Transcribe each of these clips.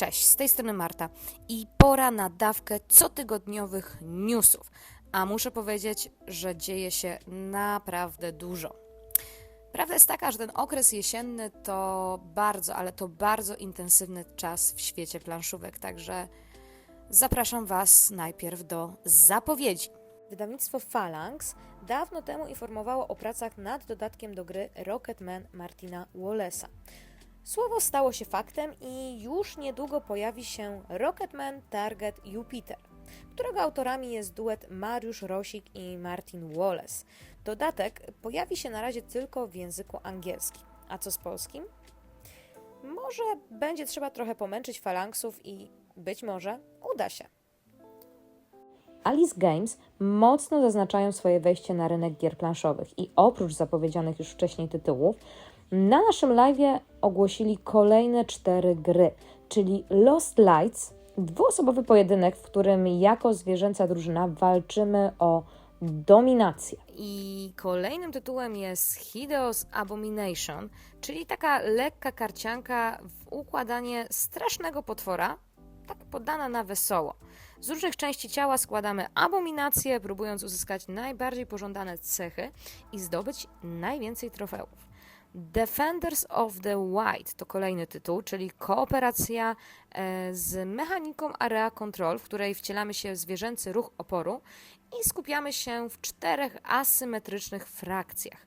Cześć, z tej strony Marta i pora na dawkę cotygodniowych newsów. A muszę powiedzieć, że dzieje się naprawdę dużo. Prawda jest taka, że ten okres jesienny to bardzo, ale to bardzo intensywny czas w świecie planszówek, także zapraszam Was najpierw do zapowiedzi. Wydawnictwo Phalanx dawno temu informowało o pracach nad dodatkiem do gry Rocketman Martina Wallace'a. Słowo stało się faktem i już niedługo pojawi się Rocketman Target Jupiter, którego autorami jest duet Mariusz Rosik i Martin Wallace. Dodatek pojawi się na razie tylko w języku angielskim. A co z polskim? Może będzie trzeba trochę pomęczyć falanksów i być może uda się. Alice Games mocno zaznaczają swoje wejście na rynek gier planszowych i oprócz zapowiedzianych już wcześniej tytułów, na naszym live ogłosili kolejne cztery gry, czyli Lost Lights, dwuosobowy pojedynek, w którym jako zwierzęca drużyna walczymy o dominację. I kolejnym tytułem jest Hideos Abomination, czyli taka lekka karcianka w układanie strasznego potwora, tak podana na wesoło. Z różnych części ciała składamy abominacje, próbując uzyskać najbardziej pożądane cechy i zdobyć najwięcej trofeów. Defenders of the White to kolejny tytuł, czyli kooperacja e, z mechaniką Area Control, w której wcielamy się w zwierzęcy ruch oporu i skupiamy się w czterech asymetrycznych frakcjach,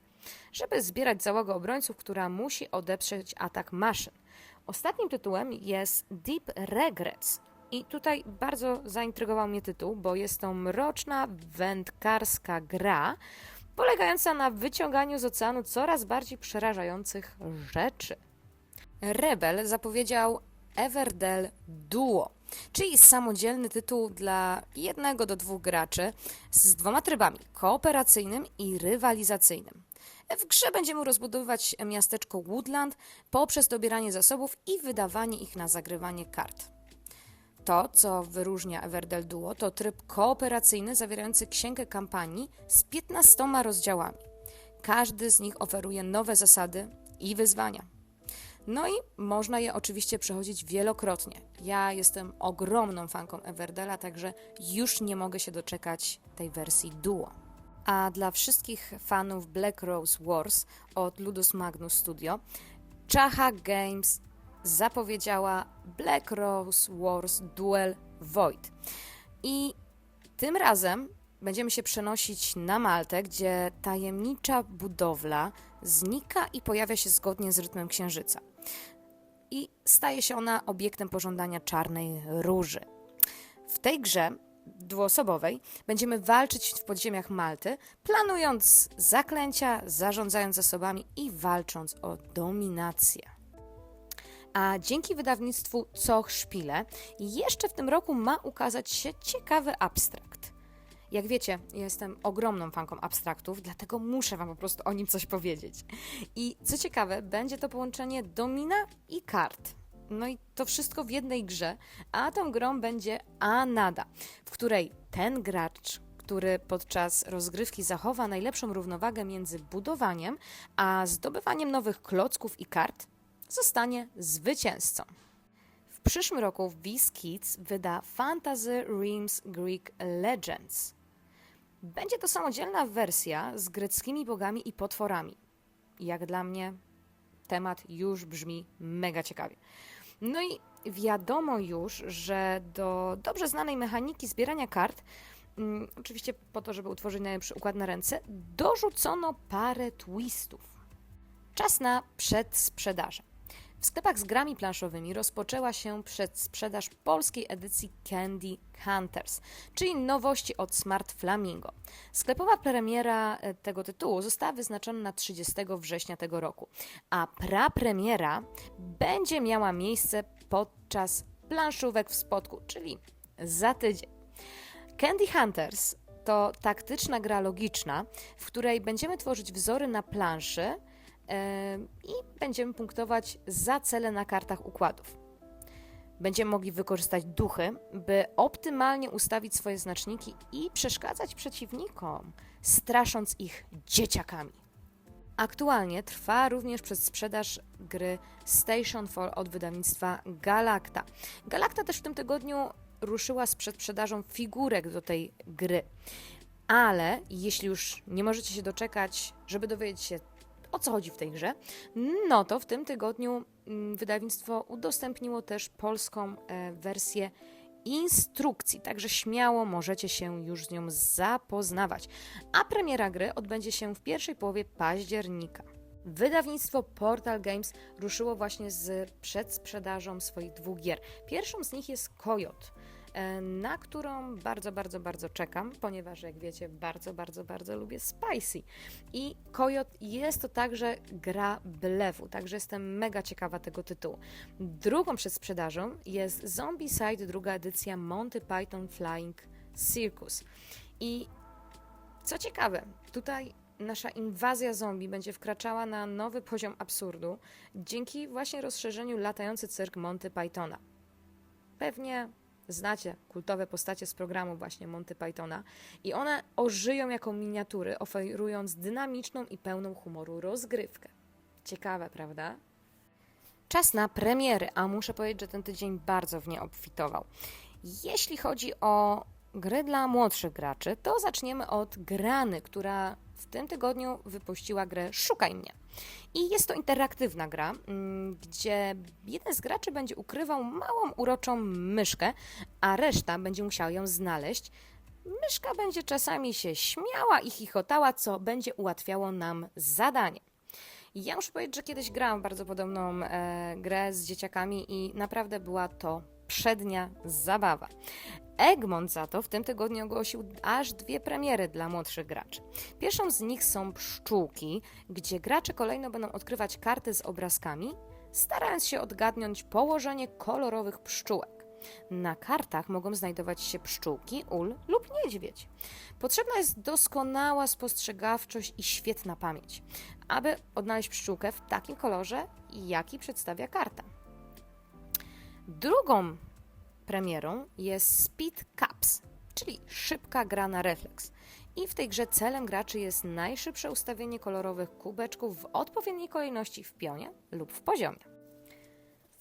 żeby zbierać załogę obrońców, która musi odeprzeć atak maszyn. Ostatnim tytułem jest Deep Regrets. I tutaj bardzo zaintrygował mnie tytuł, bo jest to mroczna, wędkarska gra, polegająca na wyciąganiu z oceanu coraz bardziej przerażających rzeczy. Rebel zapowiedział Everdell Duo, czyli samodzielny tytuł dla jednego do dwóch graczy z dwoma trybami kooperacyjnym i rywalizacyjnym. W grze będziemy rozbudowywać miasteczko Woodland poprzez dobieranie zasobów i wydawanie ich na zagrywanie kart. To, co wyróżnia Everdell Duo, to tryb kooperacyjny zawierający księgę kampanii z 15 rozdziałami. Każdy z nich oferuje nowe zasady i wyzwania. No i można je oczywiście przechodzić wielokrotnie. Ja jestem ogromną fanką Everdela, także już nie mogę się doczekać tej wersji Duo. A dla wszystkich fanów Black Rose Wars od Ludus Magnus Studio, Chaha Games zapowiedziała Black Rose Wars Duel Void. I tym razem będziemy się przenosić na Maltę, gdzie tajemnicza budowla znika i pojawia się zgodnie z rytmem księżyca. I staje się ona obiektem pożądania czarnej róży. W tej grze dwuosobowej będziemy walczyć w podziemiach Malty, planując zaklęcia, zarządzając zasobami i walcząc o dominację. A dzięki wydawnictwu Coch Szpile jeszcze w tym roku ma ukazać się ciekawy abstrakt. Jak wiecie, jestem ogromną fanką abstraktów, dlatego muszę Wam po prostu o nim coś powiedzieć. I co ciekawe, będzie to połączenie domina i kart. No i to wszystko w jednej grze, a tą grą będzie Anada, w której ten gracz, który podczas rozgrywki zachowa najlepszą równowagę między budowaniem a zdobywaniem nowych klocków i kart, zostanie zwycięzcą. W przyszłym roku Viz Kids wyda Fantasy Realms Greek Legends. Będzie to samodzielna wersja z greckimi bogami i potworami. Jak dla mnie temat już brzmi mega ciekawie. No i wiadomo już, że do dobrze znanej mechaniki zbierania kart, mm, oczywiście po to, żeby utworzyć najlepszy układ na ręce, dorzucono parę twistów. Czas na przedsprzedaże. W sklepach z grami planszowymi rozpoczęła się przedsprzedaż polskiej edycji Candy Hunters, czyli nowości od Smart Flamingo. Sklepowa premiera e, tego tytułu została wyznaczona na 30 września tego roku, a prapremiera będzie miała miejsce podczas planszówek w Spodku, czyli za tydzień. Candy Hunters to taktyczna gra logiczna, w której będziemy tworzyć wzory na planszy, i będziemy punktować za cele na kartach układów. Będziemy mogli wykorzystać duchy, by optymalnie ustawić swoje znaczniki i przeszkadzać przeciwnikom, strasząc ich dzieciakami. Aktualnie trwa również przedsprzedaż gry Station Fall od wydawnictwa Galacta. Galacta też w tym tygodniu ruszyła z przedsprzedażą figurek do tej gry. Ale jeśli już nie możecie się doczekać, żeby dowiedzieć się, o co chodzi w tej grze, no to w tym tygodniu mm, wydawnictwo udostępniło też polską e, wersję instrukcji, także śmiało możecie się już z nią zapoznawać. A premiera gry odbędzie się w pierwszej połowie października. Wydawnictwo Portal Games ruszyło właśnie z przedsprzedażą swoich dwóch gier. Pierwszą z nich jest e, na którą bardzo, bardzo, bardzo czekam, ponieważ jak wiecie, bardzo, bardzo, bardzo lubię Spicy. I Coyote jest to także gra blefu, także jestem mega ciekawa tego tytułu. Drugą przedsprzedażą jest Zombicide, druga edycja Monty Python Flying Circus. I co ciekawe, tutaj nasza inwazja zombie będzie wkraczała na nowy poziom absurdu dzięki właśnie rozszerzeniu latający cyrk Monty Pythona. Pewnie znacie kultowe postacie z programu właśnie Monty Pythona i one ożyją jako miniatury, oferując dynamiczną i pełną humoru rozgrywkę. Ciekawe, prawda? Czas na premiery, a muszę powiedzieć, że ten tydzień bardzo w nie obfitował. Jeśli chodzi o gry dla młodszych graczy, to zaczniemy od Grany, która w tym tygodniu wypuściła grę Szukaj mnie. I jest to interaktywna gra, mm, gdzie jeden z graczy będzie ukrywał małą, uroczą myszkę, a reszta będzie musiała ją znaleźć. Myszka będzie czasami się śmiała i chichotała, co będzie ułatwiało nam zadanie. Ja muszę powiedzieć, że kiedyś grałam bardzo podobną e, grę z dzieciakami i naprawdę była to przednia zabawa. Egmont za to w tym tygodniu ogłosił aż dwie premiery dla młodszych graczy. Pierwszą z nich są pszczółki, gdzie gracze kolejno będą odkrywać karty z obrazkami, starając się odgadnąć położenie kolorowych pszczółek. Na kartach mogą znajdować się pszczółki, ul lub niedźwiedź. Potrzebna jest doskonała spostrzegawczość i świetna pamięć, aby odnaleźć pszczółkę w takim kolorze, jaki przedstawia karta. Drugą premierą jest Speed Cups, czyli szybka gra na refleks. I w tej grze celem graczy jest najszybsze ustawienie kolorowych kubeczków w odpowiedniej kolejności w pionie lub w poziomie.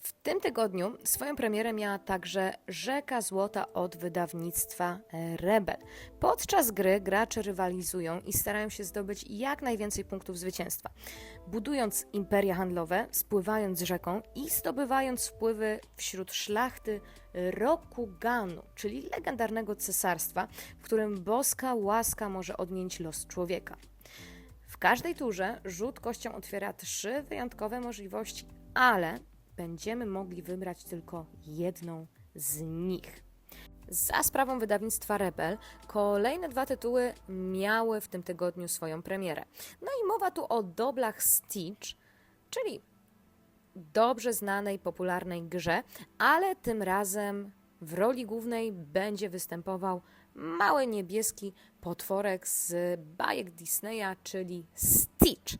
W tym tygodniu swoją premierę miała także Rzeka Złota od wydawnictwa Rebel. Podczas gry gracze rywalizują i starają się zdobyć jak najwięcej punktów zwycięstwa, budując imperia handlowe, spływając rzeką i zdobywając wpływy wśród szlachty Rokuganu, czyli legendarnego cesarstwa, w którym boska łaska może odmienić los człowieka. W każdej turze rzut kością otwiera trzy wyjątkowe możliwości, ale będziemy mogli wybrać tylko jedną z nich. Za sprawą wydawnictwa Rebel kolejne dwa tytuły miały w tym tygodniu swoją premierę. No i mowa tu o doblach Stitch, czyli dobrze znanej, popularnej grze, ale tym razem w roli głównej będzie występował mały niebieski potworek z bajek Disneya, czyli Stitch.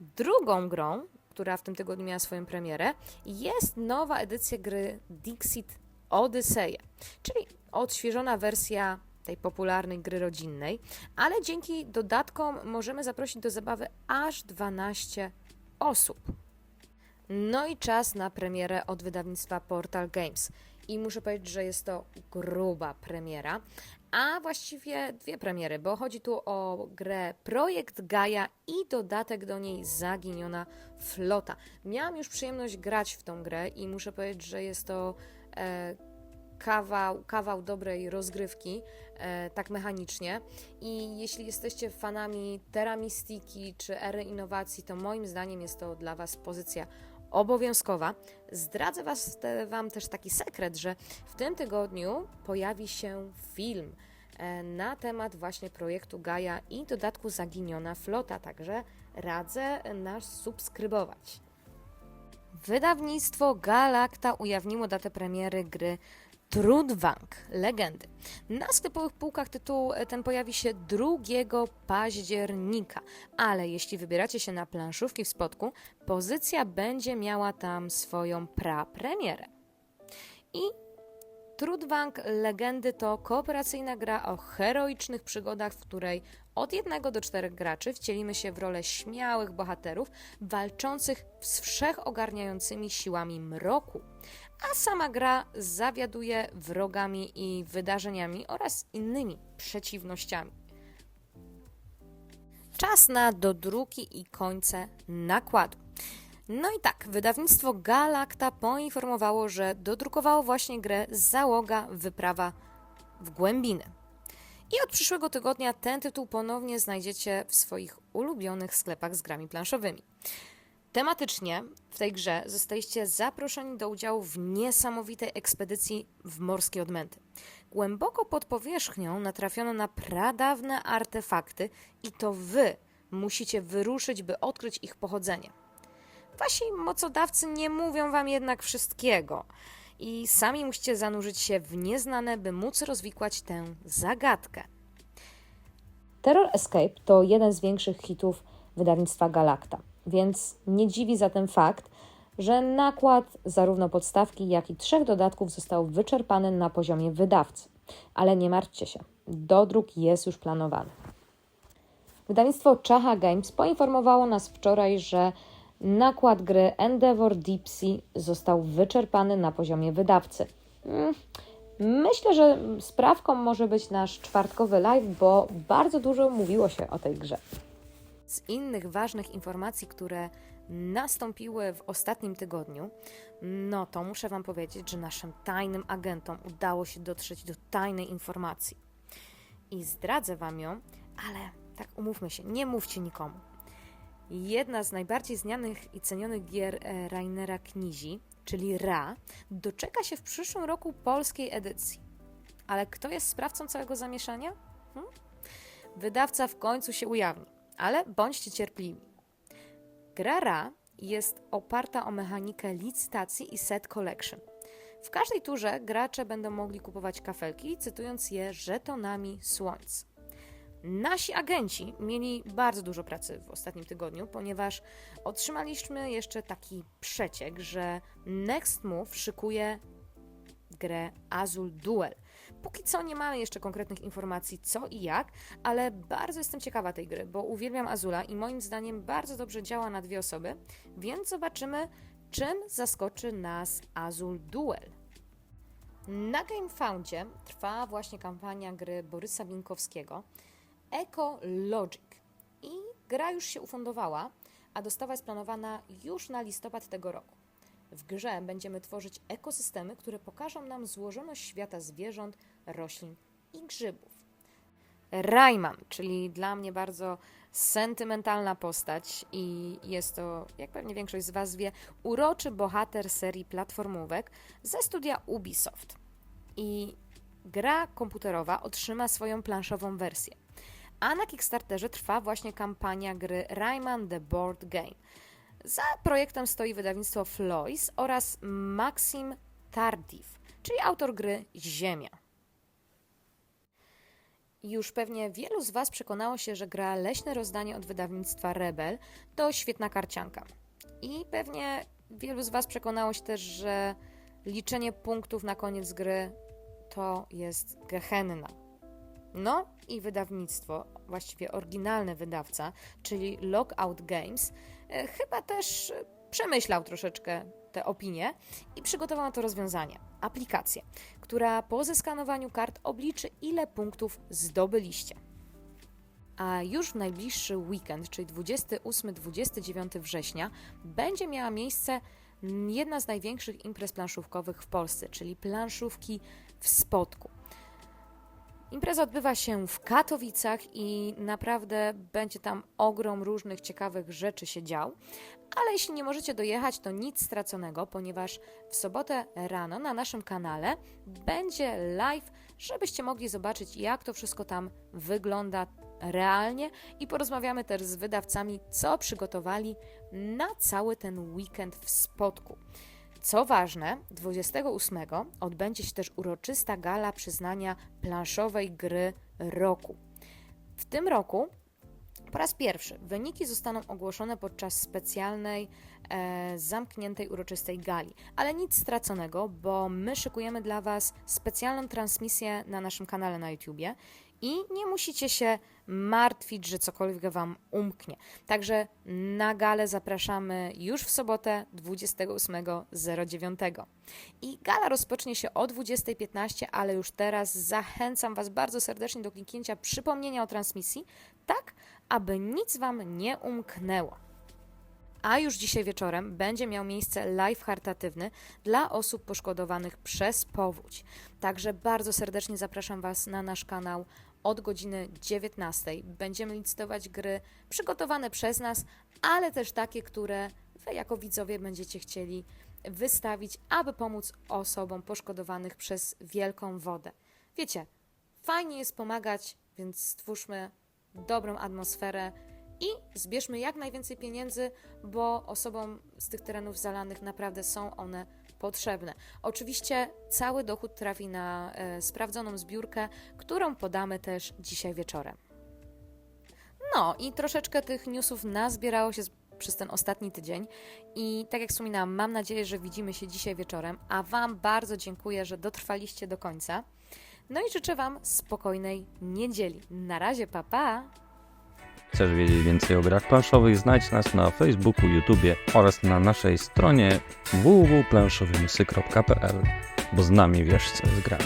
Drugą grą, która w tym tygodniu miała swoją premierę, jest nowa edycja gry Dixit Odyseja, czyli odświeżona wersja tej popularnej gry rodzinnej, ale dzięki dodatkom możemy zaprosić do zabawy aż 12 osób. No i czas na premierę od wydawnictwa Portal Games. I muszę powiedzieć, że jest to gruba premiera, a właściwie dwie premiery, bo chodzi tu o grę Projekt Gaia i dodatek do niej Zaginiona Flota. Miałam już przyjemność grać w tą grę i muszę powiedzieć, że jest to e, kawał, kawał dobrej rozgrywki, e, tak mechanicznie. I jeśli jesteście fanami Terra Mystiki czy Ery Innowacji, to moim zdaniem jest to dla Was pozycja obowiązkowa. Zdradzę was, te, Wam też taki sekret, że w tym tygodniu pojawi się film e, na temat właśnie projektu Gaia i dodatku Zaginiona Flota, także radzę nas subskrybować. Wydawnictwo Galacta ujawniło datę premiery gry Trudwang Legendy. Na sklepowych półkach tytuł ten pojawi się 2 października, ale jeśli wybieracie się na planszówki w Spodku, pozycja będzie miała tam swoją prapremierę. I Trudwang Legendy to kooperacyjna gra o heroicznych przygodach, w której od jednego do czterech graczy wcielimy się w rolę śmiałych bohaterów walczących z wszechogarniającymi siłami mroku. A sama gra zawiaduje wrogami i wydarzeniami oraz innymi przeciwnościami. Czas na dodruki i końce nakładu. No i tak, wydawnictwo Galacta poinformowało, że dodrukowało właśnie grę Załoga Wyprawa w Głębiny. I od przyszłego tygodnia ten tytuł ponownie znajdziecie w swoich ulubionych sklepach z grami planszowymi. Tematycznie w tej grze zostaliście zaproszeni do udziału w niesamowitej ekspedycji w morskie odmęty. Głęboko pod powierzchnią natrafiono na pradawne artefakty i to wy musicie wyruszyć, by odkryć ich pochodzenie. Wasi mocodawcy nie mówią wam jednak wszystkiego i sami musicie zanurzyć się w nieznane, by móc rozwikłać tę zagadkę. Terror Escape to jeden z większych hitów wydawnictwa Galacta, więc nie dziwi zatem fakt, że nakład zarówno podstawki, jak i trzech dodatków został wyczerpany na poziomie wydawcy. Ale nie martwcie się, dodruk jest już planowany. Wydawnictwo Chaha Games poinformowało nas wczoraj, że nakład gry Endeavor Deep Sea został wyczerpany na poziomie wydawcy. Mm, Myślę, że sprawką może być nasz czwartkowy live, bo bardzo dużo mówiło się o tej grze. Z innych ważnych informacji, które nastąpiły w ostatnim tygodniu, no to muszę Wam powiedzieć, że naszym tajnym agentom udało się dotrzeć do tajnej informacji. I zdradzę Wam ją, ale tak umówmy się, nie mówcie nikomu. Jedna z najbardziej znanych i cenionych gier e, Rainera Knizi, czyli Ra, doczeka się w przyszłym roku polskiej edycji. Ale kto jest sprawcą całego zamieszania? Hm? Wydawca w końcu się ujawni, ale bądźcie cierpliwi. Gra Ra jest oparta o mechanikę licytacji i set collection. W każdej turze gracze będą mogli kupować kafelki, cytując je żetonami słońc. Nasi agenci mieli bardzo dużo pracy w ostatnim tygodniu, ponieważ otrzymaliśmy jeszcze taki przeciek, że Next Move szykuje grę Azul Duel. Póki co nie mamy jeszcze konkretnych informacji co i jak, ale bardzo jestem ciekawa tej gry, bo uwielbiam Azula i moim zdaniem bardzo dobrze działa na dwie osoby, więc zobaczymy, czym zaskoczy nas Azul Duel. Na GameFoundzie trwa właśnie kampania gry Borysa Binkowskiego Eco Logic i gra już się ufundowała, a dostawa jest planowana już na listopad tego roku. W grze będziemy tworzyć ekosystemy, które pokażą nam złożoność świata zwierząt, roślin i grzybów. Rayman, czyli dla mnie bardzo sentymentalna postać i jest to, jak pewnie większość z Was wie, uroczy bohater serii platformówek ze studia Ubisoft. I gra komputerowa otrzyma swoją planszową wersję. A na Kickstarterze trwa właśnie kampania gry Rayman The Board Game. Za projektem stoi wydawnictwo Flois oraz Maxim Tardif, czyli autor gry Ziemia. Już pewnie wielu z Was przekonało się, że gra Leśne Rozdanie od wydawnictwa Rebel to świetna karcianka. I pewnie wielu z Was przekonało się też, że liczenie punktów na koniec gry to jest gehenna. No i wydawnictwo, właściwie oryginalny wydawca, czyli Lockout Games, e, chyba też przemyślał troszeczkę te opinie i przygotował na to rozwiązanie aplikację, która po zeskanowaniu kart obliczy, ile punktów zdobyliście. A już w najbliższy weekend, czyli 28-29 września, będzie miała miejsce jedna z największych imprez planszówkowych w Polsce, czyli planszówki w Spodku. Impreza odbywa się w Katowicach i naprawdę będzie tam ogrom różnych ciekawych rzeczy się dział. Ale jeśli nie możecie dojechać, to nic straconego, ponieważ w sobotę rano na naszym kanale będzie live, żebyście mogli zobaczyć, jak to wszystko tam wygląda realnie i porozmawiamy też z wydawcami, co przygotowali na cały ten weekend w Spodku. Co ważne, 28 odbędzie się też uroczysta gala przyznania planszowej gry roku. W tym roku po raz pierwszy wyniki zostaną ogłoszone podczas specjalnej zamkniętej, uroczystej gali. Ale nic straconego, bo my szykujemy dla Was specjalną transmisję na naszym kanale na YouTubie i nie musicie się martwić, że cokolwiek Wam umknie. Także na galę zapraszamy już w sobotę 28.09. I gala rozpocznie się o 20.15, ale już teraz zachęcam Was bardzo serdecznie do kliknięcia przypomnienia o transmisji, tak aby nic Wam nie umknęło. A już dzisiaj wieczorem będzie miał miejsce live charytatywny dla osób poszkodowanych przez powódź. Także bardzo serdecznie zapraszam Was na nasz kanał od godziny 19. Będziemy licytować gry przygotowane przez nas, ale też takie, które Wy jako widzowie będziecie chcieli wystawić, aby pomóc osobom poszkodowanych przez wielką wodę. Wiecie, fajnie jest pomagać, więc stwórzmy dobrą atmosferę i zbierzmy jak najwięcej pieniędzy, bo osobom z tych terenów zalanych naprawdę są one potrzebne. Oczywiście cały dochód trafi na e, sprawdzoną zbiórkę, którą podamy też dzisiaj wieczorem. No i troszeczkę tych newsów nazbierało się z- przez ten ostatni tydzień i tak jak wspominałam, mam nadzieję, że widzimy się dzisiaj wieczorem, a Wam bardzo dziękuję, że dotrwaliście do końca. No i życzę Wam spokojnej niedzieli. Na razie, pa pa! Chcesz wiedzieć więcej o grach planszowych? Znajdź nas na Facebooku, YouTubie oraz na naszej stronie www.planszowymysy.pl, bo z nami wiesz co jest grami.